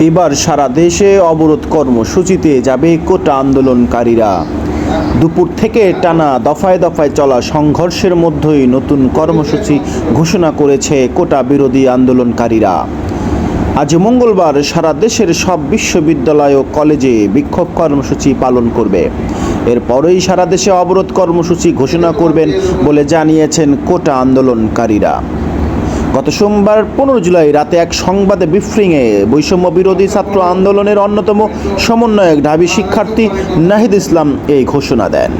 এবার সারা দেশে অবরোধ কর্মসূচিতে যাবে কোটা আন্দোলনকারীরা। দুপুর থেকে টানা দফায় দফায় চলা সংঘর্ষের মধ্যেই নতুন কর্মসূচি ঘোষণা করেছে কোটা বিরোধী আন্দোলনকারীরা। আজ মঙ্গলবার সারা দেশের সব বিশ্ববিদ্যালয় ও কলেজে বিক্ষোভ কর্মসূচি পালন করবে। এরপরেই সারা দেশে অবরোধ কর্মসূচি ঘোষণা করবেন বলে জানিয়েছেন কোটা আন্দোলনকারীরা। গত সোমবার পনেরো জুলাই রাতে এক সংবাদে ব্রিফিংয়ে বৈষম্য বিরোধী ছাত্র আন্দোলনের অন্যতম সমন্বয়ক ঢাবি শিক্ষার্থী নাহিদ ইসলাম এই ঘোষণা দেন।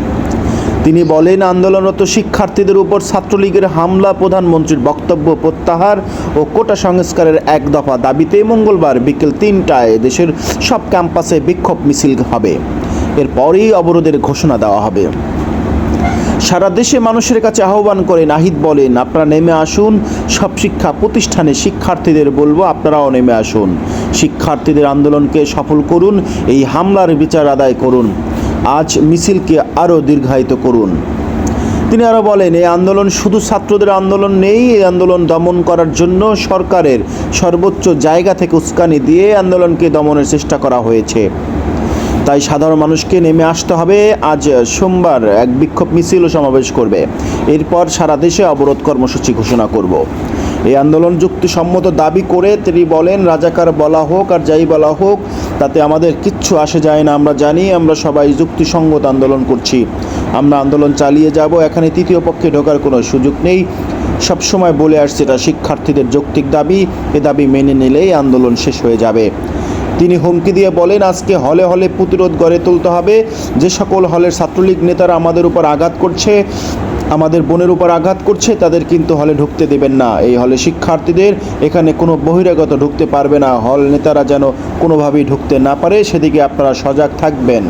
তিনি বলেন, আন্দোলনরত শিক্ষার্থীদের উপর ছাত্রলীগের হামলা, প্রধানমন্ত্রীর বক্তব্য প্রত্যাহার ও কোটা সংস্কারের এক দফা দাবিতে মঙ্গলবার বিকেল তিনটায় দেশের সব ক্যাম্পাসে বিক্ষোভ মিছিল হবে। এরপরই অবরোধের ঘোষণা দেওয়া হবে। সারা দেশে মানুষের কাছে আহ্বান করে নাহিদ বলেন, আপনারা নেমে আসুন, সব শিক্ষা প্রতিষ্ঠানে শিক্ষার্থীদের বলব, আপনারাও নেমে আসুন। শিক্ষার্থীদের আন্দোলনকে সফল করুন, এই হামলার বিচার আদায় করুন। আজ মিছিলকে আরও দীর্ঘায়িত করুন। তিনি আরও বলেন এই আন্দোলন শুধু ছাত্রদের আন্দোলন নেই এই আন্দোলন দমন করার জন্য সরকারের সর্বোচ্চ জায়গা থেকে উস্কানি দিয়ে আন্দোলনকে দমনের চেষ্টা করা হয়েছে। তাই সাধারণ মানুষকে নেমে আসতে হবে। আজ সোমবার এক বিক্ষোভ মিছিল সমাবেশ করবে। এরপর সারা দেশে অবরোধ কর্মসূচি ঘোষণা করব। এই আন্দোলন যুক্তিসম্মত দাবি করে তিনি বলেন, রাজাকার বলা হোক আর যাই বলা হোক, তাতে আমাদের কিচ্ছু আসে যায় না। আমরা জানি আমরা সবাই যুক্তিসঙ্গত আন্দোলন করছি। আমরা আন্দোলন চালিয়ে যাব। এখানে তৃতীয় পক্ষে ঢোকার কোনো সুযোগ নেই। সবসময় বলে আসছে এটা শিক্ষার্থীদের যৌক্তিক দাবি। এ দাবি মেনে নিলেই আন্দোলন শেষ হয়ে যাবে। তিনি হুমকি দিয়ে বলেন, আজকে হলে হলে প্রতিরোধ গড়ে তুলতে হবে। যে সকল হলের ছাত্রলীগ নেতারা আমাদের উপর আঘাত করছে, আমাদের বোনের উপর আঘাত করছে, তাদের কিন্তু হলে ঢুকতে দেবেন না। এই হলে শিক্ষার্থীদের এখানে কোনো বহিরাগত ঢুকতে পারবে না। হল নেতারা যেন কোনোভাবেই ঢুকতে না পারে, সেদিকে আপনারা সজাগ থাকবেন।